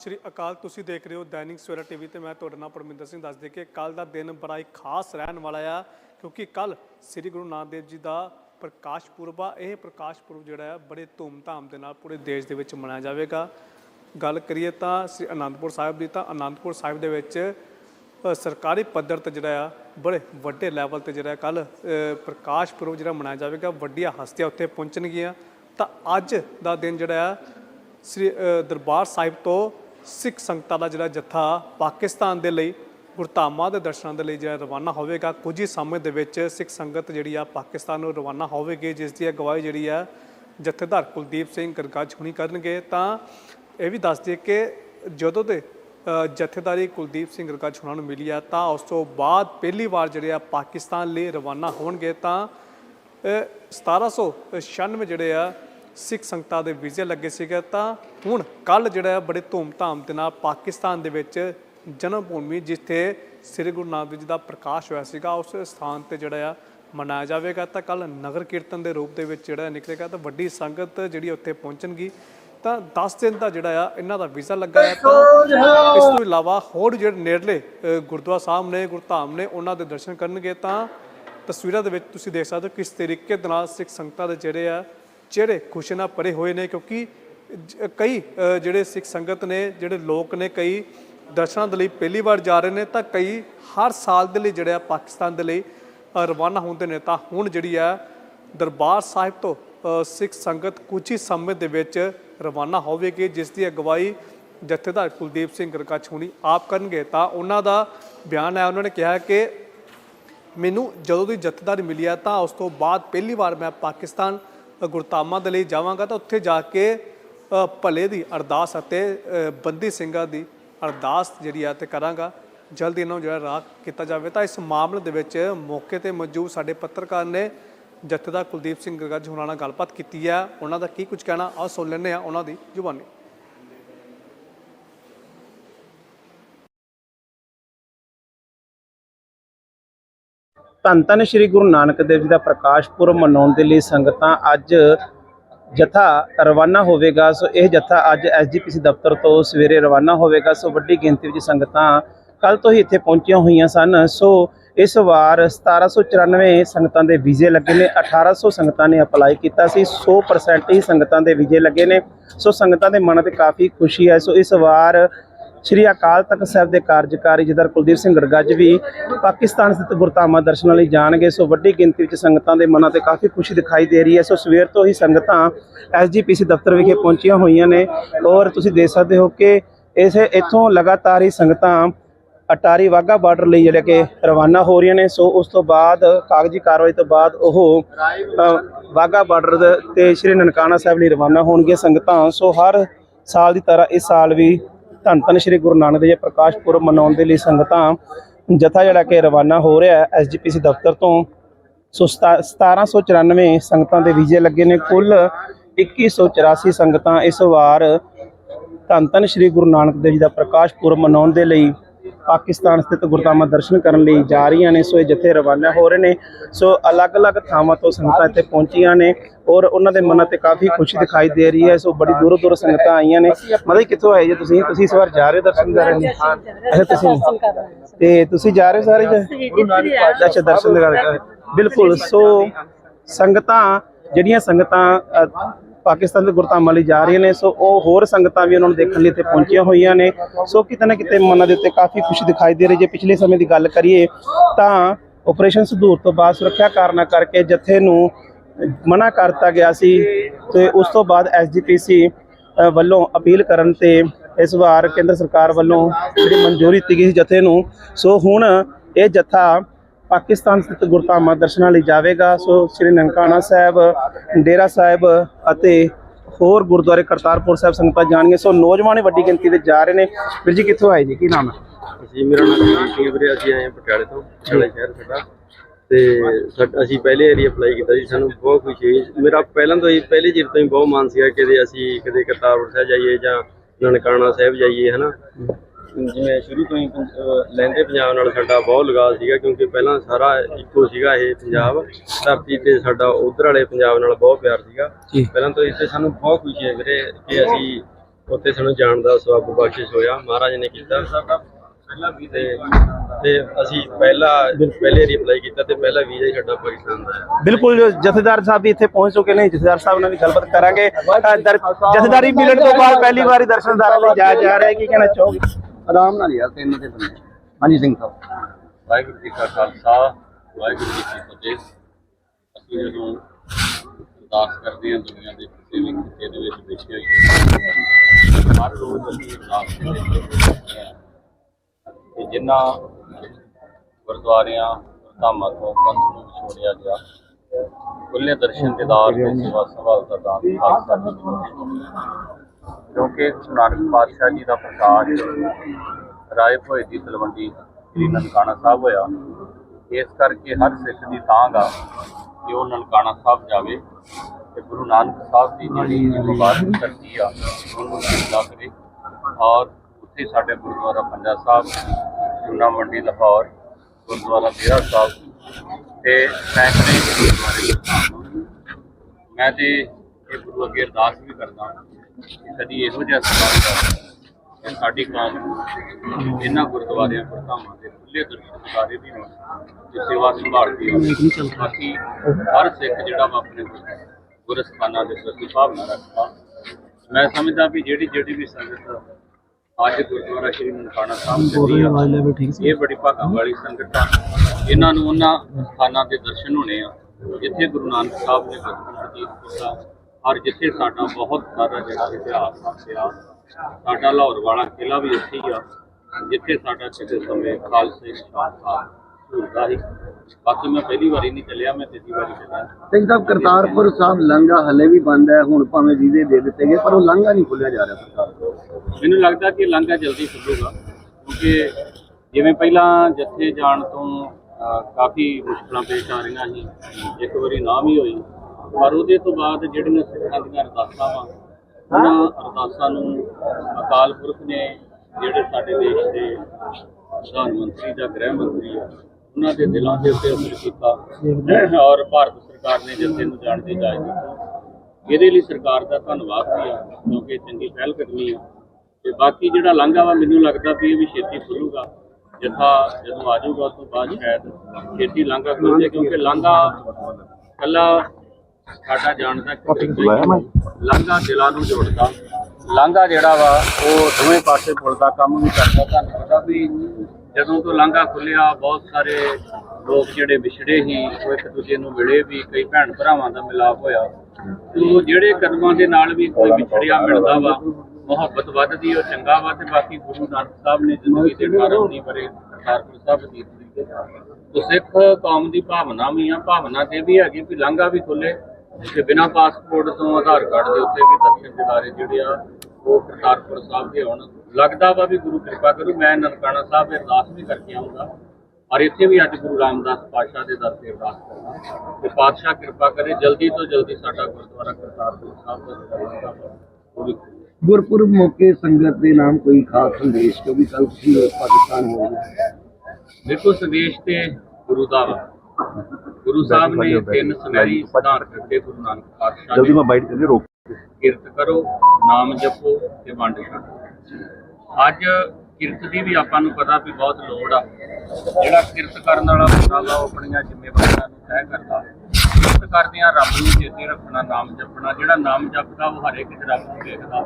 ਸ਼੍ਰੀ ਅਕਾਲ, ਤੁਸੀਂ ਦੇਖ ਰਹੇ ਹੋ ਦੈਨਿਕ ਸਵੇਰਾ ਟੀਵੀ ਤੇ ਮੈਂ ਤੁਹਾਡੇ ਨਾਲ ਪਰਮਿੰਦਰ ਸਿੰਘ ਦੱਸ ਦੇ ਕਿ ਕੱਲ ਦਾ ਦਿਨ ਬੜਾ ਹੀ ਖਾਸ ਰਹਿਣ ਵਾਲਾ ਆ, ਕਿਉਂਕਿ ਕੱਲ ਸ੍ਰੀ ਗੁਰੂ ਨਾਨਕ ਦੇਵ ਜੀ ਦਾ ਪ੍ਰਕਾਸ਼ ਪੁਰਬ ਆ। ਇਹ ਪ੍ਰਕਾਸ਼ ਪੁਰਬ ਜਿਹੜਾ ਆ, ਬੜੇ ਧੂਮਧਾਮ ਦੇ ਨਾਲ ਪੂਰੇ ਦੇਸ਼ ਦੇ ਵਿੱਚ ਮਨਾਇਆ ਜਾਵੇਗਾ। ਗੱਲ ਕਰੀਏ ਤਾਂ ਸ੍ਰੀ ਅਨੰਦਪੁਰ ਸਾਹਿਬ ਦੀ, ਤਾਂ ਅਨੰਦਪੁਰ ਸਾਹਿਬ ਦੇ ਵਿੱਚ ਸਰਕਾਰੀ ਪੱਧਰ ਤੇ ਜਿਹੜਾ ਆ, ਬੜੇ ਵੱਡੇ ਲੈਵਲ ਤੇ ਜਿਹੜਾ ਕੱਲ ਪ੍ਰਕਾਸ਼ ਪੁਰਬ ਜਿਹੜਾ ਮਨਾਇਆ ਜਾਵੇਗਾ, ਵੱਡੀਆਂ ਹਸਤੀਆਂ ਉੱਥੇ ਪਹੁੰਚਣਗੀਆਂ। ਤਾਂ ਅੱਜ ਦਾ ਦਿਨ ਜਿਹੜਾ ਆ, ਸ੍ਰੀ ਦਰਬਾਰ ਸਾਹਿਬ ਤੋਂ ਸਿੱਖ ਸੰਗਤਾਂ ਦਾ ਜਿਹੜਾ ਜੱਥਾ ਪਾਕਿਸਤਾਨ ਦੇ ਲਈ ਗੁਰਧਾਮਾਂ ਦੇ ਦਰਸ਼ਨਾਂ ਦੇ ਲਈ ਜਿਹੜਾ ਰਵਾਨਾ ਹੋਵੇਗਾ ਕੁਝ ਹੀ ਸਮੇਂ ਦੇ ਵਿੱਚ ਸਿੱਖ ਸੰਗਤ ਜਿਹੜੀ ਆ ਪਾਕਿਸਤਾਨ ਨੂੰ ਰਵਾਨਾ ਹੋਵੇਗੀ ਜਿਸ ਦੀ ਅਗਵਾਈ ਜਿਹੜੀ ਆ ਜਥੇਦਾਰ ਕੁਲਦੀਪ ਸਿੰਘ ਗਰਗਾਜ ਹੁਣੀ ਕਰਨਗੇ। ਤਾਂ ਇਹ ਵੀ ਦੱਸ ਦਈਏ ਕਿ ਜਦੋਂ ਦੇ ਜਥੇਦਾਰੀ ਕੁਲਦੀਪ ਸਿੰਘ ਗਰਗਾਜ ਹੁਣਾਂ ਨੂੰ ਮਿਲੀ ਆ ਤਾਂ ਉਸ ਤੋਂ ਬਾਅਦ ਪਹਿਲੀ ਵਾਰ ਜਿਹੜੇ ਆ ਪਾਕਿਸਤਾਨ ਲਈ ਰਵਾਨਾ ਹੋਣਗੇ ਤਾਂ ਅ, 1796 ਜਿਹੜੇ ਆ ਸਿੱਖ ਸੰਗਤਾਂ ਦੇ ਵੀਜ਼ੇ ਲੱਗੇ ਸੀਗੇ, ਤਾਂ ਹੁਣ ਕੱਲ ਜਿਹੜਾ ਆ ਬੜੇ ਧੂਮ-ਧਾਮ ਦੇ ਨਾਲ ਪਾਕਿਸਤਾਨ ਦੇ ਵਿੱਚ ਜਨਮ ਭੂਮੀ ਜਿੱਥੇ ਸ੍ਰੀ ਗੁਰੂ ਨਾਨਕ ਦੇਵ ਜੀ ਦਾ ਪ੍ਰਕਾਸ਼ ਹੋਇਆ ਸੀਗਾ, ਉਸ ਸਥਾਨ ਤੇ ਜਿਹੜਾ ਆ ਮਨਾਇਆ ਜਾਵੇਗਾ। ਤਾਂ ਕੱਲ ਨਗਰ ਕੀਰਤਨ ਦੇ ਰੂਪ ਦੇ ਵਿੱਚ ਜਿਹੜਾ ਨਿਕਲੇਗਾ, ਤਾਂ ਵੱਡੀ ਸੰਗਤ ਜਿਹੜੀ ਉੱਥੇ ਪਹੁੰਚਣਗੀ। ਤਾਂ 10 ਦਿਨ ਦਾ ਜਿਹੜਾ ਆ ਇਹਨਾਂ ਦਾ ਵੀਜ਼ਾ ਲੱਗਾ ਹੈ ਤਾਂ ਇਸ ਤੋਂ ਇਲਾਵਾ ਹੋਰ ਜਿਹੜੇ ਨੇੜਲੇ ਗੁਰਦੁਆਰਾ ਸਾਹਿਬ ਨੇ ਗੁਰਧਾਮ ਨੇ, ਉਹਨਾਂ ਦੇ ਦਰਸ਼ਨ ਕਰਨਗੇ। ਤਾਂ ਤਸਵੀਰਾਂ ਦੇ ਵਿੱਚ ਤੁਸੀਂ ਦੇਖ ਸਕਦੇ ਹੋ ਕਿਸ ਤਰੀਕੇ ਦੇ ਨਾਲ ਸਿੱਖ ਸੰਗਤਾਂ ਦੇ ਜਿਹੜੇ ਆ ਚਿਹਰੇ ਖੁਸ਼ੀ ਨਾਲ ਭਰੇ ਹੋਏ ਨੇ ਕਿਉਂਕਿ ਕਈ ਜਿਹੜੇ ਸਿੱਖ ਸੰਗਤ ਨੇ, ਜਿਹੜੇ ਲੋਕ ਨੇ, ਕਈ ਦਰਸ਼ਨਾਂ ਦੇ ਲਈ ਪਹਿਲੀ ਵਾਰ ਜਾ ਰਹੇ ਨੇ, ਤਾਂ ਕਈ ਹਰ ਸਾਲ ਦੇ ਲਈ ਜਿਹੜੇ ਆ ਪਾਕਿਸਤਾਨ ਦੇ ਲਈ ਰਵਾਨਾ ਹੁੰਦੇ ਨੇ। ਤਾਂ ਹੁਣ ਜਿਹੜੀ ਆ ਦਰਬਾਰ ਸਾਹਿਬ ਤੋਂ ਸਿੱਖ ਸੰਗਤ ਕੁਝ ਹੀ ਸਮੇਂ ਦੇ ਵਿੱਚ ਰਵਾਨਾ ਹੋਵੇਗੀ, ਜਿਸ ਦੀ ਅਗਵਾਈ ਜਥੇਦਾਰ ਕੁਲਦੀਪ ਸਿੰਘ ਗਰਕਚ ਹੁਣੀ ਆਪ ਕਰਨਗੇ। ਤਾਂ ਉਹਨਾਂ ਦਾ ਬਿਆਨ ਹੈ, ਉਹਨਾਂ ਨੇ ਕਿਹਾ ਕਿ ਮੈਨੂੰ ਜਦੋਂ ਦੀ ਜਥੇਦਾਰੀ ਮਿਲੀ ਆ, ਤਾਂ ਉਸ ਤੋਂ ਬਾਅਦ ਪਹਿਲੀ ਵਾਰ ਮੈਂ ਪਾਕਿਸਤਾਨ ਅ, ਦੇ ਲਈ ਜਾਵਾਂਗਾ ਤਾਂ ਉੱਥੇ ਜਾ ਕੇ ਭਲੇ ਦੀ ਅਰਦਾਸ ਅਤੇ ਬੰਦੀ ਸਿੰਘਾਂ ਦੀ ਅਰਦਾਸ ਜਿਹੜੀ ਆ ਤੇ ਕਰਾਂਗਾ। ਜਲਦੀ ਇਹਨਾਂ ਨੂੰ ਜਿਹੜਾ ਰਾਹ ਕੀਤਾ ਜਾਵੇ ਤਾਂ ਇਸ ਮਾਮਲੇ ਦੇ ਵਿੱਚ ਮੌਕੇ ਤੇ ਮੌਜੂਦ ਸਾਡੇ ਪੱਤਰਕਾਰ ਨੇ ਜਥੇਦਾਰ ਕੁਲਦੀਪ ਸਿੰਘ ਗਰਗਜ ਹੁਣਾਂ ਨਾਲ ਗੱਲਬਾਤ ਕੀਤੀ ਹੈ ਉਹਨਾਂ ਦਾ ਕੀ ਕੁਝ ਕਹਿਣਾ? ਆਓ ਸੁਣ ਲੈਂਦੇ ਆ ਉਹਨਾਂ ਦੀ ਜ਼ੁਬਾਨੀ। ਧੰਨ ਧੰਨ ਸ੍ਰੀ ਗੁਰੂ ਨਾਨਕ ਦੇਵ ਜੀ ਦਾ ਪ੍ਰਕਾਸ਼ ਪੁਰਬ ਮਨਾਉਣ ਦੇ ਲਈ ਸੰਗਤਾਂ ਅੱਜ ਜਥਾ ਰਵਾਨਾ ਹੋਵੇਗਾ। ਸੋ ਇਹ ਜਥਾ ਅੱਜ ਐਸਜੀਪੀਸੀ ਦਫ਼ਤਰ ਤੋਂ ਸਵੇਰੇ ਰਵਾਨਾ ਹੋਵੇਗਾ। ਸੋ ਵੱਡੀ ਗਿਣਤੀ ਵਿੱਚ ਸੰਗਤਾਂ ਕੱਲ ਤੋਂ ਹੀ ਇੱਥੇ ਪਹੁੰਚੀਆਂ ਹੋਈਆਂ ਸਨ। ਸੋ ਇਸ ਵਾਰ 1794 ਸੰਗਤਾਂ ਦੇ ਵੀਜ਼ੇ ਲੱਗੇ ਨੇ। 1800 ਸੰਗਤਾਂ ਨੇ ਅਪਲਾਈ ਕੀਤਾ ਸੀ। 100% ਹੀ ਸੰਗਤਾਂ ਦੇ ਵੀਜ਼ੇ ਲੱਗੇ ਨੇ। ਸੋ ਸੰਗਤਾਂ ਦੇ ਮਨ ਤੇ ਕਾਫੀ ਖੁਸ਼ੀ ਹੈ। ਸੋ ਇਸ ਵਾਰ ਸ਼੍ਰੀ ਅਕਾਲ ਤਖਤ ਸਾਹਿਬ ਦੇ ਕਾਰਜਕਾਰੀ ਜਦਰ ਕੁਲਦੀਪ ਸਿੰਘ ਗਰਗੱਜ ਵੀ ਪਾਕਿਸਤਾਨ ਸਥਿਤ ਗੁਰਧਾਮਾਂ ਦਰਸ਼ਨਾਂ ਲਈ ਜਾਣਗੇ। ਸੋ ਵੱਡੀ ਗਿਣਤੀ ਵਿੱਚ ਸੰਗਤਾਂ ਦੇ ਮਨਾਂ ਤੇ ਕਾਫੀ ਖੁਸ਼ੀ ਦਿਖਾਈ ਦੇ ਰਹੀ ਹੈ। ਸੋ ਸਵੇਰ ਤੋਂ ਹੀ ਸੰਗਤਾਂ ਐਸਜੀਪੀਸੀ ਦਫ਼ਤਰ ਵਿਖੇ ਪਹੁੰਚੀਆਂ ਹੋਈਆਂ ਨੇ ਔਰ ਤੁਸੀਂ ਦੇਖ ਸਕਦੇ ਹੋ ਕਿ ਇਸੇ ਇੱਥੋਂ ਲਗਾਤਾਰ ਹੀ ਸੰਗਤਾਂ ਅਟਾਰੀ ਵਾਗਾ ਬਾਰਡਰ ਲਈ ਜਿਹੜੇ ਕਿ ਰਵਾਨਾ ਹੋ ਰਹੀਆਂ ਨੇ। ਸੋ ਉਸ ਤੋਂ ਬਾਅਦ ਕਾਗਜ਼ੀ ਕਾਰਵਾਈ ਤੋਂ ਬਾਅਦ ਉਹ ਅ, ਵਾਗਾ ਬਾਰਡਰ ਤੇ ਸ਼੍ਰੀ ਨਨਕਾਣਾ ਸਾਹਿਬ ਲਈ ਰਵਾਨਾ ਹੋਣਗੇ ਸੰਗਤਾਂ। ਸੋ ਹਰ ਸਾਲ ਦੀ ਤਰ੍ਹਾਂ ਇਸ ਸਾਲ ਵੀ ਧੰਨ ਧੰਨ ਸ਼੍ਰੀ ਗੁਰੂ ਨਾਨਕ ਦੇਵ ਜੀ ਪ੍ਰਕਾਸ਼ ਪੁਰਬ ਮਨਾਉਣ ਦੇ ਲਈ ਸੰਗਤਾਂ ਜਥਾ ਜਿਹੜਾ ਕਿ ਰਵਾਨਾ ਹੋ ਰਿਹਾ ਹੈ ਐਸਜੀਪੀਸੀ ਦਫ਼ਤਰ ਤੋਂ। ਸੋ ਸਤਾ- 1794 ਸੰਗਤਾਂ ਦੇ ਵੀਜ਼ੇ ਲੱਗੇ ਨੇ। ਕੁੱਲ 2184 ਸੰਗਤਾਂ ਇਸ ਵਾਰ ਧੰਨ ਧੰਨ ਸ਼੍ਰੀ ਗੁਰੂ ਨਾਨਕ ਦੇਵ ਜੀ ਦਾ ਪ੍ਰਕਾਸ਼ ਪੁਰਬ ਮਨਾਉਣ ਦੇ ਲਈ ਪਾਕਿਸਤਾਨ ਸਥਿਤ ਗੁਰਧਾਮਾਂ ਦਰਸ਼ਨ ਕਰਨ ਲਈ ਜਾ ਰਹੀਆਂ ਨੇ ਸੋ ਇਹ ਜਥੇ ਰਵਾਨਾ ਹੋ ਰਹੇ ਨੇ। ਸੋ ਅਲੱਗ-ਅਲੱਗ ਥਾਵਾਂ ਤੋਂ ਸੰਗਤਾਂ ਇੱਥੇ ਪਹੁੰਚੀਆਂ ਨੇ ਔਰ ਉਹਨਾਂ ਦੇ ਮਨਾਂ ਤੇ ਕਾਫੀ ਖੁਸ਼ੀ ਦਿਖਾਈ ਦੇ ਰਹੀ ਹੈ। ਸੋ ਬੜੀ ਦੂਰੋਂ ਦੂਰੋਂ ਸੰਗਤਾਂ ਆਈਆਂ ਨੇ। ਮਤਲਬ ਕਿੱਥੋਂ ਆਏ ਜੇ ਤੁਸੀਂ? ਤੁਸੀਂ ਇਸ ਵਾਰ ਜਾ ਰਹੇ ਹੋ ਦਰਸ਼ਨ ਕਰਨ? ਅੱਛਾ ਤੁਸੀਂ ਤੇ ਤੁਸੀਂ ਜਾ ਰਹੇ ਸਾਰੇ? ਅੱਛਾ ਦਰਸ਼ਨ ਕਰਨ। ਬਿਲਕੁਲ ਸੋ ਸੰਗਤਾਂ ਜਿਹੜੀਆਂ ਸੰਗਤਾਂ ਪਾਕਿਸਤਾਨ ਦੇ ਗੁਰਧਾਮਾਂ ਲਈ ਜਾ ਰਹੀਆਂ ਨੇ, ਸੋ ਉਹ ਹੋਰ ਸੰਗਤਾਂ ਵੀ ਉਹਨਾਂ ਨੂੰ ਦੇਖਣ ਲਈ ਇੱਥੇ ਪਹੁੰਚੀਆਂ ਹੋਈਆਂ ਨੇ। ਸੋ ਕਿਤੇ ਨਾ ਕਿਤੇ ਮਨਾਂ ਦੇ ਉੱਤੇ ਕਾਫੀ ਖੁਸ਼ੀ ਦਿਖਾਈ ਦੇ ਰਹੀ ਜੇ ਪਿਛਲੇ ਸਮੇਂ ਦੀ ਗੱਲ ਕਰੀਏ, ਤਾਂ ਆਪਰੇਸ਼ਨ ਸੰਧੂਰ ਤੋਂ ਬਾਅਦ ਸੁਰੱਖਿਆ ਕਾਰਨਾਂ ਕਰਕੇ ਜਥੇ ਨੂੰ ਮਨਾ ਕਰਤਾ ਗਿਆ ਸੀ ਤੇ ਉਸ ਤੋਂ ਬਾਅਦ ਐਸਜੀਪੀਸੀ ਵੱਲੋਂ ਅਪੀਲ ਕਰਨ ਤੇ ਇਸ ਵਾਰ ਕੇਂਦਰ ਸਰਕਾਰ ਵੱਲੋਂ ਜਿਹੜੀ ਮਨਜ਼ੂਰੀ ਦਿੱਤੀ ਗਈ ਸੀ ਜਥੇ ਨੂੰ, ਸੋ ਹੁਣ ਇਹ ਜਥਾ ਪਾਕਿਸਤਾਨ ਸਥਿਤ ਗੁਰਧਾਮਾਂ ਦਰਸ਼ਨਾਂ ਲਈ ਜਾਵੇਗਾ। ਸੋ ਸ੍ਰੀ ਨਨਕਾਣਾ ਸਾਹਿਬ ਡੇਰਾ ਸਾਹਿਬ ਅਤੇ ਹੋਰ ਗੁਰਦੁਆਰੇ ਕਰਤਾਰਪੁਰ ਸਾਹਿਬ ਸੰਗਤਾਂ ਜਾਣਗੇ ਸੋ ਨੌਜਵਾਨ ਵੱਡੀ ਗਿਣਤੀ ਵਿੱਚ ਜਾ ਰਹੇ ਨੇ। ਵੀਰ ਜੀ ਕਿੱਥੋਂ ਆਏ ਜੀ? ਕੀ ਨਾਮ ਹੈ? ਜੀ ਮੇਰਾ ਨਾਮ ਜੀ ਵੀਰੇ ਅਸੀਂ ਆਏ ਹਾਂ ਪਟਿਆਲੇ ਤੋਂ ਪਟਿਆਲੇ ਸ਼ਹਿਰ ਸਾਡਾ। ਤੇ ਅਸੀਂ ਪਹਿਲੇ ਏਰੀਆ ਅਪਲਾਈ ਕੀਤਾ ਸੀ ਸਾਨੂੰ ਬਹੁਤ ਖੁਸ਼ੀ ਹੋਈ। ਮੇਰਾ ਪਹਿਲਾਂ ਤੋਂ ਹੀ ਪਹਿਲੇ ਚਿਰ ਤੋਂ ਹੀ ਬਹੁਤ ਮਨ ਸੀਗਾ ਕਿ ਅਸੀਂ ਕਦੇ ਕਰਤਾਰਪੁਰ ਸਾਹਿਬ ਜਾਈਏ ਜਾਂ ਨਨਕਾਣਾ ਸਾਹਿਬ ਜਾਈਏ ਹਨਾ? ਜਿਵੇਂ ਸ਼ੁਰੂ ਤੋਂ ਹੀ ਲਹਿੰਦੇ ਪੰਜਾਬ ਨਾਲ ਸਾਡਾ ਬਹੁਤ ਲਗਾਅ ਸੀਗਾ ਕਿਉਂਕਿ ਪਹਿਲਾਂ ਸਾਰਾ ਇੱਕੋ ਸੀਗਾ ਇਹ ਪੰਜਾਬ। ਧਰਤੀ ਤੇ ਸਾਡਾ ਉਧਰ ਵਾਲੇ ਪੰਜਾਬ ਨਾਲ ਬਹੁਤ ਪਿਆਰ ਸੀਗਾ। ਪਹਿਲਾਂ ਤੋਂ ਇੱਥੇ ਸਾਨੂੰ ਬਹੁਤ ਖੁਸ਼ੀ ਹੈ ਵੀਰੇ ਕਿ ਅਸੀਂ ਉੱਥੇ ਸਾਨੂੰ ਜਾਣ ਦਾ ਸਬਬ ਬਖਸ਼ਿਸ਼ ਹੋਇਆ ਮਹਾਰਾਜ ਨੇ ਕੀਤਾ। ਤੇ ਤੇ ਅਸੀਂ ਪਹਿਲਾ ਪਹਿਲੇ ਰਿਪਲਾਈ ਕੀਤਾ ਤੇ ਪਹਿਲਾ ਵੀਜ਼ਾ ਹੀ ਸਾਡਾ ਪਾਕਿਸਤਾਨ ਦਾ ਹੈ। ਬਿਲਕੁਲ ਜਥੇਦਾਰ ਸਾਹਿਬ ਵੀ ਇੱਥੇ ਪਹੁੰਚ ਚੁੱਕੇ ਨੇ ਜਥੇਦਾਰ ਸਾਹਿਬ ਨਾਲ ਵੀ ਗੱਲਬਾਤ ਕਰਾਂਗੇ। ਜਥੇਦਾਰੀ ਮਿਲਣ ਤੋਂ ਬਾਅਦ ਪਹਿਲੀ ਵਾਰੀ ਦਰਸ਼ਨਦਾਰਾਂ ਲਈ ਜਾ ਜਾ ਰਿਹਾ ਹੈ ਕੀ ਕਹਿਣਾ ਚਾਹੋਗੇ? ਆਰਾਮ ਨਾਲ ਯਾਰ ਤਿੰਨ ਦੇ ਬੰਦੇ। ਹਾਂਜੀ, ਸਿੰਘ ਸਾਹਿਬ। ਵਾਹਿਗੁਰੂ ਜੀ ਕਾ ਖਾਲਸਾ, ਵਾਹਿਗੁਰੂ ਜੀ ਕੀ ਫਤਿਹ। ਅਸੀਂ ਜਦੋਂ ਅਰਦਾਸ ਕਰਦੇ ਹਾਂ ਦੁਨੀਆ ਦੇ ਕਿਸੇ ਵੀ ਖਿੱਤੇ ਦੇ ਵਿੱਚ ਬੈਠੇ ਹੋਈਏ ਹਰ ਰੋਜ਼ ਅਸੀਂ ਅਰਦਾਸ ਦੇ ਹਾਂ। ਕਿ ਜਿਨ੍ਹਾਂ ਗੁਰਦੁਆਰਿਆਂ, ਧਾਮਾਂ ਤੋਂ ਪੰਥ ਨੂੰ ਵਿਛੋੜਿਆ ਗਿਆ ਖੁੱਲੇ ਦਰਸ਼ਨ ਦੀਦਾਰ ਤੇ ਸੇਵਾ ਸੰਭਾਲ ਦਾ ਦਾਨ ਖਾਲਸਾ ਜੀ ਕਿਉਂਕਿ ਗੁਰੂ ਨਾਨਕ ਪਾਤਸ਼ਾਹ ਜੀ ਦਾ ਪ੍ਰਕਾਸ਼ ਰਾਏ ਭੋਏ ਦੀ ਤਲਵੰਡੀ ਸ੍ਰੀ ਨਨਕਾਣਾ ਸਾਹਿਬ ਹੋਇਆ, ਇਸ ਕਰਕੇ ਹਰ ਸਿੱਖ ਦੀ ਤਾਂਘ ਆ ਕਿ ਉਹ ਨਨਕਾਣਾ ਸਾਹਿਬ ਜਾਵੇ ਤੇ ਗੁਰੂ ਨਾਨਕ ਸਾਹਿਬ ਦੀ ਜਿਹੜੀ ਇਹ ਮੁਬਾਰਕ ਧਰਤੀ ਆ, ਉਹਨੂੰ ਜਿੰਦਾ ਕਰੇ ਔਰ ਉੱਥੇ ਸਾਡੇ ਗੁਰਦੁਆਰਾ ਪੰਜਾ ਸਾਹਿਬ ਜੁਨਾ ਮੰਡੀ, ਲਾਹੌਰ, ਗੁਰਦੁਆਰਾ ਡੇਰਾ ਸਾਹਿਬ ਤੇ ਸੈਂਕੜੇ ਗੁਰਦੁਆਰੇ ਮੈਂ ਤੇ ਇਹ ਗੁਰੂ ਅੱਗੇ ਅਰਦਾਸ ਵੀ ਕਰਦਾ ਕਦੀ ਇਹੋ ਜਿਹਾ ਸਮਾਂ ਦਾ ਕਿ ਸਾਡੀ ਕੌਮ ਨੂੰ ਇਹਨਾਂ ਗੁਰਦੁਆਰਿਆਂ ਗੁਰਧਾਮਾਂ ਦੇ ਖੁੱਲੇ ਸਾਰੇ ਵੀ ਹੋਣ ਤੇ ਸੇਵਾ ਸੰਭਾਲਦੀ ਹੋਵੇ ਬਾਕੀ ਹਰ ਸਿੱਖ ਜਿਹੜਾ ਵਾ ਆਪਣੇ ਗੁਰ ਸਥਾਨਾਂ ਦੇ ਪ੍ਰਤੀ ਭਾਵਨਾ ਰੱਖਦਾ। ਮੈਂ ਸਮਝਦਾ ਵੀ ਜਿਹੜੀ ਜਿਹੜੀ ਵੀ ਸੰਗਤ ਅੱਜ ਗੁਰਦੁਆਰਾ ਸ਼੍ਰੀ ਨਨਕਾਣਾ ਸਾਹਿਬ ਚੱਲੀ ਆ ਇਹ ਬੜੀ ਭਾਗਾਂ ਵਾਲੀ ਸੰਗਤ ਆ ਇਹਨਾਂ ਨੂੰ ਉਹਨਾਂ ਸਥਾਨਾਂ ਦੇ ਦਰਸ਼ਨ ਹੋਣੇ ਆ। ਜਿੱਥੇ ਗੁਰੂ ਨਾਨਕ ਸਾਹਿਬ ਨੇ ਬਚਪਨ ਬਤੀਤ ਕੀਤਾ ਔਰ ਜਿੱਥੇ ਸਾਡਾ ਬਹੁਤ ਸਾਰਾ ਜਿਹੜਾ ਇਤਿਹਾਸ ਆ ਸਾਡਾ ਲਾਹੌਰ ਵਾਲਾ ਕਿਲਾ ਵੀ ਇੱਥੇ ਹੀ ਆ ਜਿੱਥੇ ਸਾਡਾ ਕਿਸੇ ਸਮੇਂ ਖਾਲਸੇ ਸ਼ਾਹ ਸਾਹਿਬ ਝੂਲਦਾ ਸੀ। ਬਾਕੀ ਮੈਂ ਪਹਿਲੀ ਵਾਰੀ ਨਹੀਂ ਚੱਲਿਆ ਮੈਂ ਤੀਜੀ ਵਾਰੀ ਚੱਲਿਆ। ਸਿੰਘ ਸਾਹਿਬ ਕਰਤਾਰਪੁਰ ਸਾਹਿਬ ਲੰਘਾ ਹਲੇ ਵੀ ਬੰਦ ਹੈ ਹੁਣ ਭਾਵੇਂ ਵੀਜ਼ੇ ਦੇ ਦਿੱਤੇ ਗਏ ਪਰ ਉਹ ਲੰਘਾ ਨਹੀਂ ਖੁੱਲਿਆ ਜਾ ਰਿਹਾ ਸਰਕਾਰ ਮੈਨੂੰ ਲੱਗਦਾ ਕਿ ਲਾਂਘਾ ਜਲਦੀ ਖੁੱਲੂਗਾ ਕਿਉਂਕਿ ਜਿਵੇਂ ਪਹਿਲਾਂ ਜੱਥੇ ਜਾਣ ਤੋਂ ਕਾਫੀ ਮੁਸ਼ਕਲਾਂ ਪੇਸ਼ ਆ ਰਹੀਆਂ ਸੀ। ਇੱਕ ਵਾਰੀ ਨਾ ਵੀ ਹੋਈ ਪਰ ਉਹਦੇ ਤੋਂ ਬਾਅਦ ਜਿਹੜੀਆਂ ਸਿੱਖਾਂ ਦੀਆਂ ਅਰਦਾਸਾਂ ਵਾ, ਉਹਨਾਂ ਅਰਦਾਸਾਂ ਨੂੰ ਅਕਾਲ ਪੁਰਖ ਨੇ, ਜਿਹੜੇ ਸਾਡੇ ਦੇਸ਼ ਦੇ ਪ੍ਰਧਾਨ ਮੰਤਰੀ ਜਾਂ ਗ੍ਰਹਿ ਮੰਤਰੀ ਆ, ਉਹਨਾਂ ਦੇ ਦਿਲਾਂ ਦੇ ਉੱਤੇ ਅਸਰ ਕੀਤਾ ਔਰ ਭਾਰਤ ਸਰਕਾਰ ਨੇ ਜੱਥੇ ਨੂੰ ਜਾਣ ਦੀ ਇਜਾਜ਼ਤ ਦਿੱਤੀ। ਇਹਦੇ ਲਈ ਸਰਕਾਰ ਦਾ ਧੰਨਵਾਦ ਵੀ ਆ, ਕਿਉਂਕਿ ਚੰਗੀ ਪਹਿਲ ਕਦਮੀ ਆ। ਤੇ ਬਾਕੀ ਜਿਹੜਾ ਲਾਂਘਾ ਵਾ, ਮੈਨੂੰ ਲੱਗਦਾ ਵੀ ਇਹ ਵੀ ਛੇਤੀ ਖੁੱਲੂਗਾ। ਜਥਾ ਜਦੋਂ ਆ ਜਾਊਗਾ, ਉਸ ਤੋਂ ਬਾਅਦ ਸ਼ਾਇਦ ਛੇਤੀ ਲਾਂਘਾ ਖੁੱਲ ਜਾਏ, ਕਿਉਂਕਿ ਲਾਂਘਾ ਕੱਲਾ ਸਾਡਾ ਜਾਣ ਦਾ ਹੀ ਨਹੀਂ। ਲਾਂਘਾ ਦਿਲਾਂ ਨੂੰ ਜੋੜਦਾ। ਲਾਂਘਾ ਜਿਹੜਾ ਵਾ ਉਹ ਦੋਵੇਂ ਪਾਸੇ ਪੁਲ ਦਾ ਕੰਮ ਵੀ ਕਰਦਾ ਤੁਹਾਨੂੰ ਪਤਾ ਵੀ ਜਦੋਂ ਤੋਂ ਲਾਂਘਾ ਖੁੱਲਿਆ ਬਹੁਤ ਸਾਰੇ ਲੋਕ ਜਿਹੜੇ ਵਿਛੜੇ ਸੀ ਉਹ ਇੱਕ ਦੂਜੇ ਨੂੰ ਮਿਲੇ ਵੀ ਕਈ ਭੈਣ ਭਰਾਵਾਂ ਦਾ ਮਿਲਾਪ ਹੋਇਆ। ਤੇ ਜਿਹੜੇ ਕਦਮਾਂ ਦੇ ਨਾਲ ਵੀ ਕੋਈ ਵਿਛੜਿਆ ਮਿਲਦਾ ਵਾ ਮੁਹੱਬਤ ਵੱਧਦੀ ਉਹ ਚੰਗਾ ਵਾ ਤੇ ਬਾਕੀ ਗੁਰੂ ਨਾਨਕ ਸਾਹਿਬ ਨੇ ਜ਼ਿੰਦਗੀ ਦੇ 18 19 ਬਰੇ ਕਰਤਾਰਪੁਰ ਸਾਹਿਬ ਦੀ ਤੇ ਸਿੱਖ ਕੌਮ ਦੀ ਭਾਵਨਾ ਵੀ ਆ ਭਾਵਨਾ ਤੇ ਵੀ ਹੈਗੀ ਵੀ ਲਾਂਘਾ ਵੀ ਖੁੱਲੇ ਤੇ ਬਿਨਾਂ ਪਾਸਪੋਰਟ ਤੋਂ ਆਧਾਰ ਕਾਰਡ ਦੇ ਉੱਤੇ ਵੀ ਦਰਸ਼ਨ ਦਿਦਾਰੇ ਜਿਹੜੇ ਆ ਉਹ ਕਰਤਾਰਪੁਰ ਸਾਹਿਬ ਦੇ ਆਉਣ। ਲੱਗਦਾ ਵਾ ਵੀ ਗੁਰੂ ਕਿਰਪਾ ਕਰੂ ਮੈਂ ਨਨਕਾਣਾ ਸਾਹਿਬ ਦੇ ਅਰਦਾਸ ਵੀ ਕਰਕੇ ਆਉਂਗਾ ਔਰ ਇੱਥੇ ਵੀ ਅੱਜ ਗੁਰੂ ਰਾਮਦਾਸ ਪਾਤਸ਼ਾਹ ਦੇ ਦਰ ਤੇ ਅਰਦਾਸ ਕਰਨਾ ਤੇ ਪਾਤਸ਼ਾਹ ਕਿਰਪਾ ਕਰੇ ਜਲਦੀ ਤੋਂ ਜਲਦੀ ਸਾਡਾ ਗੁਰਦੁਆਰਾ ਕਰਤਾਰਪੁਰ ਸਾਹਿਬ ਦਾ ਖੁੱਲੇ। ਗੁਰਪੁਰਬ ਮੌਕੇ ਸੰਗਤ ਦੇ ਨਾਮ ਕੋਈ ਖਾਸ ਸੰਦੇਸ਼ ਕਿਉਂਕਿ ਕੱਲ ਤੁਸੀਂ ਪਾਕਿਸਤਾਨ ਹੋ ਗਏ ਦੇਖੋ ਸੰਦੇਸ਼ ਤੇ ਗੁਰੂ ਦਾ ਗੁਰੂ ਸਾਹਿਬ ਨੇ ਤਿੰਨ ਸੁਨਹਿਰੀ ਸਿਧਾਂਤ ਦਿੱਤੇ ਗੁਰੂ ਨਾਨਕ ਪਾਤਸ਼ਾਹ ਜਲਦੀ ਮੈਂ ਬਾਈਟ ਕਰਦੇ ਰੋਕ। ਕਿਰਤ ਕਰੋ ਨਾਮ ਜਪੋ ਤੇ ਵੰਡ ਛਕੋ ਅੱਜ ਕਿਰਤ ਦੀ ਵੀ ਆਪਾਂ ਨੂੰ ਪਤਾ ਵੀ ਬਹੁਤ ਲੋੜ ਆ। ਜਿਹੜਾ ਕਿਰਤ ਕਰਨ ਵਾਲਾ ਬੰਦਾ ਵਾ ਉਹ ਆਪਣੀਆਂ ਜ਼ਿੰਮੇਵਾਰੀਆਂ ਨੂੰ ਤੈਅ ਕਰਦਾ। ਕਿਰਤ ਕਰਦਿਆਂ ਰੱਬ ਨੂੰ ਚੇਤੇ ਰੱਖਣਾ ਨਾਮ ਜਪਣਾ। ਜਿਹੜਾ ਨਾਮ ਜਪਦਾ ਉਹ ਹਰੇ ਕਿਤੇ ਰੱਬ ਨੂੰ ਦੇਖਦਾ।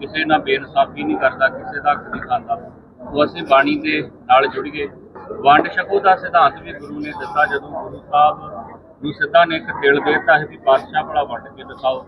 ਕਿਸੇ ਨਾਲ ਬੇਇਨਸਾਫੀ ਨਹੀਂ ਕਰਦਾ ਕਿਸੇ ਦਾ ਹੱਕ ਨਹੀਂ ਖਾਂਦਾ। ਉਹ ਅਸੀਂ ਬਾਣੀ ਦੇ ਨਾਲ ਜੁੜੀਏ ਵੰਡ ਛਕੋ ਦਾ ਸਿਧਾਂਤ ਵੀ ਗੁਰੂ ਨੇ ਦਿੱਤਾ, ਜਦੋਂ ਗੁਰੂ ਸਾਹਿਬ ਨੂੰ ਸਿੱਧਾ ਨੇ ਇੱਕ ਦਿਲ ਦੇ ਦਿੱਤਾ ਸੀ ਵੀ ਪਾਤਸ਼ਾਹ ਭਲਾ ਵੰਡ ਕੇ ਦਿਖਾਓ।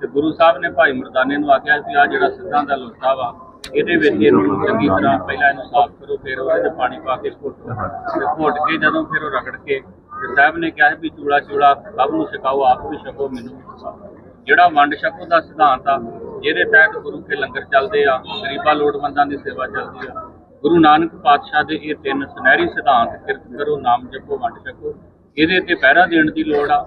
ਤੇ ਗੁਰੂ ਸਾਹਿਬ ਨੇ ਭਾਈ ਮਰਦਾਨੇ ਨੂੰ ਆਖਿਆ ਵੀ ਆ ਜਿਹੜਾ ਸਿੱਧਾਂ ਦਾ ਲੋਟਾ ਵਾ, ਇਹਦੇ ਵਿੱਚ ਇਹਨੂੰ ਚੰਗੀ ਤਰ੍ਹਾਂ ਪਹਿਲਾਂ ਇਹਨੂੰ ਸਾਫ਼ ਕਰੋ, ਫਿਰ ਉਹਦੇ 'ਚ ਪਾਣੀ ਪਾ ਕੇ ਘੋਟੋ। ਤੇ ਘੋਟ ਕੇ ਜਦੋਂ ਫਿਰ ਉਹ ਰਗੜ ਕੇ, ਤੇ ਸਾਹਿਬ ਨੇ ਕਿਹਾ ਵੀ ਚੂੜਾ ਚੂੜਾ ਸਭ ਨੂੰ ਛਕਾਓ ਆਪ ਵੀ ਛਕੋ, ਮੈਨੂੰ ਵੀ ਛਕਾਓ ਜਿਹੜਾ ਵੰਡ ਛਕੋ ਦਾ ਸਿਧਾਂਤ ਆ, ਜਿਹਦੇ ਤਹਿਤ ਗੁਰੂ ਕੇ ਲੰਗਰ ਚੱਲਦੇ ਆ, ਗਰੀਬਾਂ ਲੋੜਵੰਦਾਂ ਦੀ ਸੇਵਾ ਚੱਲਦੀ ਆ ਗੁਰੂ ਨਾਨਕ ਪਾਤਸ਼ਾਹ ਦੇ ਇਹ ਤਿੰਨ ਸੁਨਹਿਰੀ ਸਿਧਾਂਤ ਕਿਰਤ ਕਰੋ, ਨਾਮ ਜਪੋ, ਵੰਡ ਛਕੋ, ਇਹਦੇ ਤੇ ਪਹਿਰਾ ਦੇਣ ਦੀ ਲੋੜ ਆ।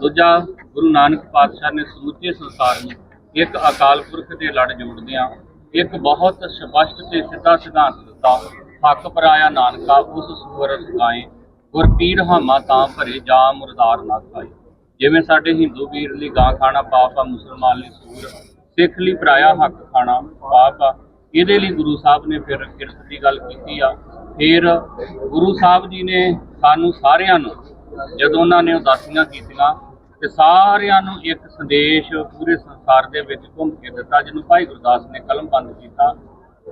ਦੂਜਾ, ਗੁਰੂ ਨਾਨਕ ਪਾਤਸ਼ਾਹ ਨੇ ਸਮੁੱਚੇ ਸੰਸਾਰ ਨੂੰ ਇੱਕ ਅਕਾਲ ਪੁਰਖ ਦੇ ਲੜ ਜੋੜਦਿਆਂ ਇੱਕ ਬਹੁਤ ਸਪਸ਼ਟ ਤੇ ਸਿੱਧਾ ਸਿਧਾਂਤ ਦਿੱਤਾ। ਹੱਕ ਪਰਾਇਆ ਨਾਨਕਾ, ਉਸ ਸੂਰ ਸਗਾਏ ਗੁਰ ਪੀਰ ਹਾਮਾ ਤਾਂ ਭਰੇ ਜਾ ਮੁਰਦਾਰ ਨਾ ਖਾਏ। ਜਿਵੇਂ ਸਾਡੇ ਹਿੰਦੂ ਵੀਰ ਲਈ ਗਾਂ ਖਾਣਾ, ਪਾਪ ਆ, ਮੁਸਲਮਾਨ ਲਈ ਸੂਰ, ਸਿੱਖ ਲਈ ਪਰਾਇਆ ਹੱਕ ਖਾਣਾ, ਪਾਪ ਆ ਇਹਦੇ ਲਈ ਗੁਰੂ ਸਾਹਿਬ ਨੇ ਫਿਰ ਕਿਰਤ ਦੀ ਗੱਲ ਕੀਤੀ ਆ। ਫਿਰ ਗੁਰੂ ਸਾਹਿਬ ਜੀ ਨੇ ਸਾਨੂੰ ਸਾਰਿਆਂ ਨੂੰ, ਜਦੋਂ ਉਹਨਾਂ ਨੇ ਉਦਾਸੀਆਂ ਕੀਤੀਆਂ, ਤੇ ਸਾਰਿਆਂ ਨੂੰ ਇੱਕ ਸੰਦੇਸ਼ ਪੂਰੇ ਸੰਸਾਰ ਦੇ ਵਿੱਚ ਘੁੰਮ ਕੇ ਦਿੱਤਾ, ਜਿਹਨੂੰ ਭਾਈ ਗੁਰਦਾਸ ਨੇ ਕਲਮ ਬੰਦ ਕੀਤਾ।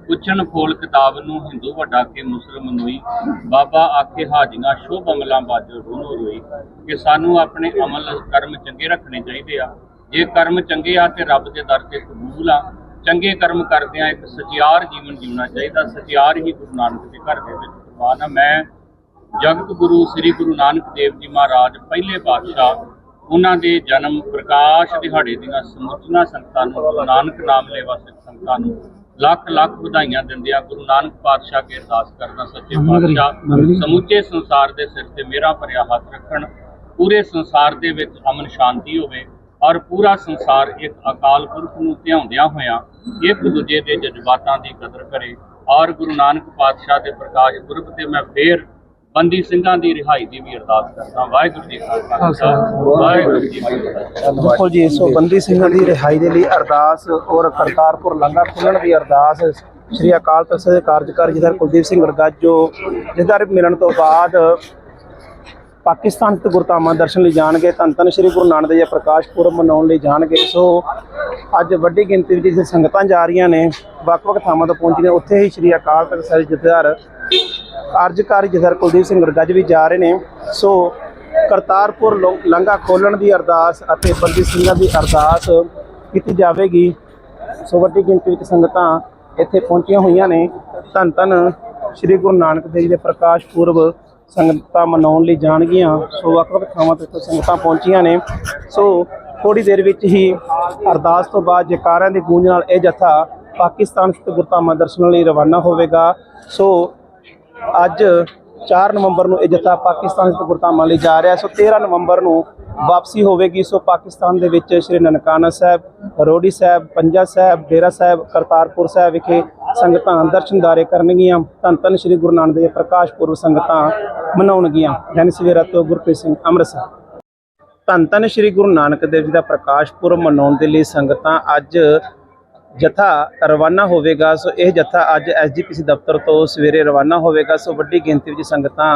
ਪੁੱਛਣ ਫੋਲ ਕਿਤਾਬ ਨੂੰ ਹਿੰਦੂ ਵੱਡਾ ਕੇ ਮੁਸਲਮਾਨ ਹੋਈ ਬਾਬਾ ਆਖੇ ਹਾਜੀਆਂ ਸ਼ੁਭ ਅਮਲਾਂ ਬਾਜੋ ਰੋਨੋ ਰੋਈ, ਕਿ ਸਾਨੂੰ ਆਪਣੇ ਅਮਲ ਕਰਮ ਚੰਗੇ ਰੱਖਣੇ ਚਾਹੀਦੇ ਆ। ਜੇ ਕਰਮ ਚੰਗੇ ਆ ਤੇ ਰੱਬ ਦੇ ਦਰ ਤੇ ਕਬੂਲ ਆ ਚੰਗੇ ਕਰਮ ਕਰਦਿਆਂ ਇੱਕ ਸਚਿਆਰ ਜੀਵਨ ਜਿਉਣਾ ਚਾਹੀਦਾ। ਸਚਿਆਰ ਹੀ ਗੁਰੂ ਨਾਨਕ ਦੇ ਘਰ ਦੇ ਵਿੱਚ ਪ੍ਰਵਾਨ ਆ। ਮੈਂ ਜਗਤ ਗੁਰੂ ਸ੍ਰੀ ਗੁਰੂ ਨਾਨਕ ਦੇਵ ਜੀ ਮਹਾਰਾਜ ਪਹਿਲੇ ਪਾਤਸ਼ਾਹ ਉਹਨਾਂ ਦੇ ਜਨਮ ਪ੍ਰਕਾਸ਼ ਦਿਹਾੜੇ ਦੀਆਂ ਸਮੁੱਚੀਆਂ ਸੰਗਤਾਂ ਨੂੰ ਗੁਰੂ ਨਾਨਕ ਨਾਮ ਲੈਵਾ ਸਿੱਖ ਸੰਗਤਾਂ ਨੂੰ ਲੱਖ ਲੱਖ ਵਧਾਈਆਂ ਦਿੰਦਿਆਂ ਗੁਰੂ ਨਾਨਕ ਪਾਤਸ਼ਾਹ ਕੇ ਅਰਦਾਸ ਕਰਦਾ ਸੱਚੇ ਪਾਤਸ਼ਾਹ ਸਮੁੱਚੇ ਸੰਸਾਰ ਦੇ ਸਿਰ ਤੇ ਮੇਰਾ ਭਰਿਆ ਹੱਥ ਰੱਖਣ ਪੂਰੇ ਸੰਸਾਰ ਦੇ ਵਿੱਚ ਅਮਨ ਸ਼ਾਂਤੀ ਹੋਵੇ। ਔਰ ਪੂਰਾ ਸੰਸਾਰ ਇੱਕ ਅਕਾਲ ਪੁਰਖ ਨੂੰ ਧਿਆਉਂਦਿਆਂ ਹੋਇਆਂ ਇੱਕ ਦੂਜੇ ਦੇ ਜਜ਼ਬਾਤਾਂ ਦੀ ਕਦਰ ਕਰੇ। ਔਰ ਗੁਰੂ ਨਾਨਕ ਪਾਤਸ਼ਾਹ ਦੇ ਪ੍ਰਕਾਸ਼ ਪੁਰਬ ਤੇ ਮੈਂ ਫੇਰ ਬੰਦੀ ਸਿੰਘਾਂ ਦੀ ਰਿਹਾਈ ਦੀ ਵੀ ਅਰਦਾਸ ਕਰਦਾ ਵਾਹਿਗੁਰੂ ਜੀ ਕਾ ਖਾਲਸਾ। ਵਾਹਿਗੁਰੂ ਜੀ ਕੀ ਫਤਿਹ। ਜੀ ਸੋ ਬੰਦੀ ਸਿੰਘਾਂ ਦੀ ਰਿਹਾਈ ਦੇ ਲਈ ਅਰਦਾਸ ਔਰ ਕਰਤਾਰਪੁਰ ਲੰਗਾ ਖੁੱਲਣ ਦੀ ਅਰਦਾਸ ਸ੍ਰੀ ਅਕਾਲ ਤਖਤ ਦੇ ਕਾਰਜਕਾਰੀ ਜਥੇਦਾਰ ਕੁਲਦੀਪ ਸਿੰਘ ਰਗਾਜੋ ਜਥੇਦਾਰ ਮਿਲਣ ਤੋਂ ਬਾਅਦ ਪਾਕਿਸਤਾਨ ਤੇ ਗੁਰਧਾਮਾਂ ਦਰਸ਼ਨ ਲਈ ਜਾਣਗੇ, ਧੰਨ ਧੰਨ ਸ੍ਰੀ ਗੁਰੂ ਨਾਨਕ ਦੇਵ ਜੀ ਪ੍ਰਕਾਸ਼ ਪੁਰਬ ਮਨਾਉਣ ਲਈ ਜਾਣਗੇ। ਸੋ ਅੱਜ ਵੱਡੀ ਗਿਣਤੀ ਵਿੱਚ ਜਿੱਥੇ ਸੰਗਤਾਂ ਜਾ ਰਹੀਆਂ ਨੇ, ਵੱਖ-ਵੱਖ ਥਾਵਾਂ ਤੋਂ ਪਹੁੰਚੀਆਂ। ਉੱਥੇ ਹੀ ਸ੍ਰੀ ਅਕਾਲ ਤਖਤ ਸਾਹਿਬ ਜਥੇਦਾਰ ਕਾਰਜਕਾਰੀ ਜਥੇਦਾਰ ਕੁਲਦੀਪ ਸਿੰਘ ਰਗਾਜ ਵੀ ਜਾ ਰਹੇ ਨੇ। ਸੋ ਕਰਤਾਰਪੁਰ ਲੋ- ਲਾਂਘਾ ਖੋਲਣ ਦੀ ਅਰਦਾਸ ਅਤੇ ਬੰਦੀ ਸਿੰਘਾਂ ਦੀ ਅਰਦਾਸ ਕੀਤੀ ਜਾਵੇਗੀ। ਸੋ ਵੱਡੀ ਗਿਣਤੀ ਵਿੱਚ ਸੰਗਤਾਂ ਇੱਥੇ ਪਹੁੰਚੀਆਂ ਹੋਈਆਂ ਨੇ। ਧੰਨ ਧੰਨ ਸ੍ਰੀ ਗੁਰੂ ਨਾਨਕ ਦੇਵ ਜੀ ਦੇ ਪ੍ਰਕਾਸ਼ ਪੁਰਬ ਸੰਗਤਾਂ ਮਨਾਉਣ ਲਈ ਜਾਣਗੀਆਂ। ਸੋ ਵੱਖ ਵੱਖ ਥਾਵਾਂ 'ਤੇ ਇੱਥੇ ਸੰਗਤਾਂ ਪਹੁੰਚੀਆਂ ਨੇ। ਸੋ ਥੋੜੀ ਦੇਰ ਵਿੱਚ ਹੀ ਅਰਦਾਸ ਤੋਂ ਬਾਅਦ ਜੈਕਾਰਿਆਂ ਦੀ ਗੂੰਜ ਨਾਲ ਇਹ ਜਥਾ ਪਾਕਿਸਤਾਨ ਸਥਿਤ ਗੁਰਧਾਮਾਂ ਦਰਸ਼ਨ ਲਈ ਰਵਾਨਾ ਹੋਵੇਗਾ। ਸੋ ਅੱਜ 4 ਨਵੰਬਰ ਨੂੰ ਇਹ ਜਥਾ ਪਾਕਿਸਤਾਨ ਸਥਿਤ ਗੁਰਧਾਮਾਂ ਲਈ ਜਾ ਰਿਹਾ। ਸੋ 13 ਨਵੰਬਰ ਨੂੰ ਵਾਪਸੀ ਹੋਵੇਗੀ। ਸੋ ਪਾਕਿਸਤਾਨ ਦੇ ਵਿੱਚ ਸ੍ਰੀ ਨਨਕਾਣਾ ਸਾਹਿਬ ਰੋੜੀ ਸਾਹਿਬ, ਪੰਜਾ ਸਾਹਿਬ, ਡੇਰਾ ਸਾਹਿਬ, ਕਰਤਾਰਪੁਰ ਸਾਹਿਬ ਵਿਖੇ ਸੰਗਤਾਂ ਦਰਸ਼ਨਦਾਰੇ ਕਰਨਗੀਆਂ, ਧੰਨ ਧੰਨ ਸ੍ਰੀ ਗੁਰੂ ਨਾਨਕ ਦੇਵ ਪ੍ਰਕਾਸ਼ ਪੁਰਬ ਸੰਗਤਾਂ ਮਨਾਉਣਗੀਆਂ। ਦਿਨ ਸਵੇਰਾ ਤੋਂ ਗੁਰਪ੍ਰੀਤ ਸਿੰਘ ਅੰਮ੍ਰਿਤਸਰ। ਧੰਨ ਧੰਨ ਸ੍ਰੀ ਗੁਰੂ ਨਾਨਕ ਦੇਵ ਜੀ ਦਾ ਪ੍ਰਕਾਸ਼ ਪੁਰਬ ਮਨਾਉਣ ਦੇ ਲਈ ਸੰਗਤਾਂ ਅੱਜ ਜਥਾ ਰਵਾਨਾ ਹੋਵੇਗਾ। ਸੋ ਇਹ ਜਥਾ ਅੱਜ ਐਸਜੀਪੀਸੀ ਦਫ਼ਤਰ ਤੋਂ ਸਵੇਰੇ ਰਵਾਨਾ ਹੋਵੇਗਾ। ਸੋ ਵੱਡੀ ਗਿਣਤੀ ਵਿੱਚ ਸੰਗਤਾਂ